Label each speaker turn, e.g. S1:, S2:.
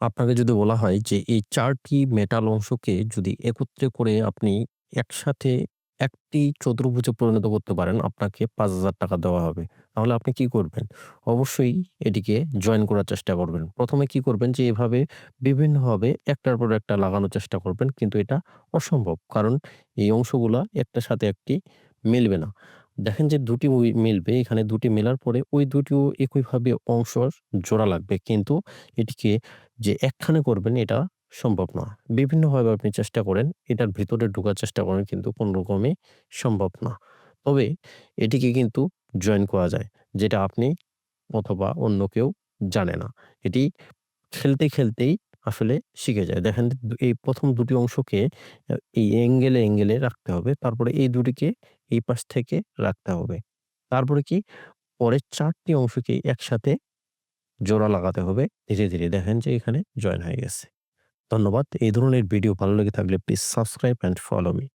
S1: আপনাকে যদি বলা হয় যে এই ৪ টি মেটাল অংশকে যদি একত্রে করে আপনি একসাথে একটি চতুর্ভুজে পরিণত করতে পারেন, আপনাকে ৳৫,০০০ দেওয়া হবে। তাহলে আপনি কি করবেন? অবশ্যই এটিকে জয়েন করার চেষ্টা করবেন। ১ম এ কি করবেন যে এভাবে বিভিন্নভাবে একটার পর একটা লাগানোর চেষ্টা করবেন। কিন্তু এটা অসম্ভব। কারণ এই অংশগুলা একটার সাথে একটি মিলবে না। দেখেন যে ২ টি ওই মিলবে, এখানে ২ টি মেলার পরে ওই ২ টিও একইভাবে অংশর জোড়া লাগবে। কিন্তু এটিকে যে একখানে করবেন এটা সম্ভব না। বিভিন্নভাবে আপনি চেষ্টা করেন, এটার ভিতরে ঢোকার চেষ্টা করেন কিন্তু কোনরকমই সম্ভব না। তবে এটিকে কিন্তু জয়েন করা যায়। যেটা আপনি অথবা অন্য কেউ জানে না। এটি খেলতে, খেলতেই আসলে শিখে যায়। দেখেন এই প্রথম দুটি অংশকে এই অ্যাঙ্গেলে, অ্যাঙ্গেলে রাখতে হবে। তারপরে এই দুটিকে এই পাশ থেকে রাখতে হবে। তারপরে কি? পরের ৪ টি অংশকে একসাথে জোড়া লাগাতে হবে ধীরে, ধীরে। দেখেন যে এখানে জয়েন হয়ে গেছে। ধন্যবাদ। এই ধরনের ভিডিও ভালো লেগে থাকলে please subscribe and follow me.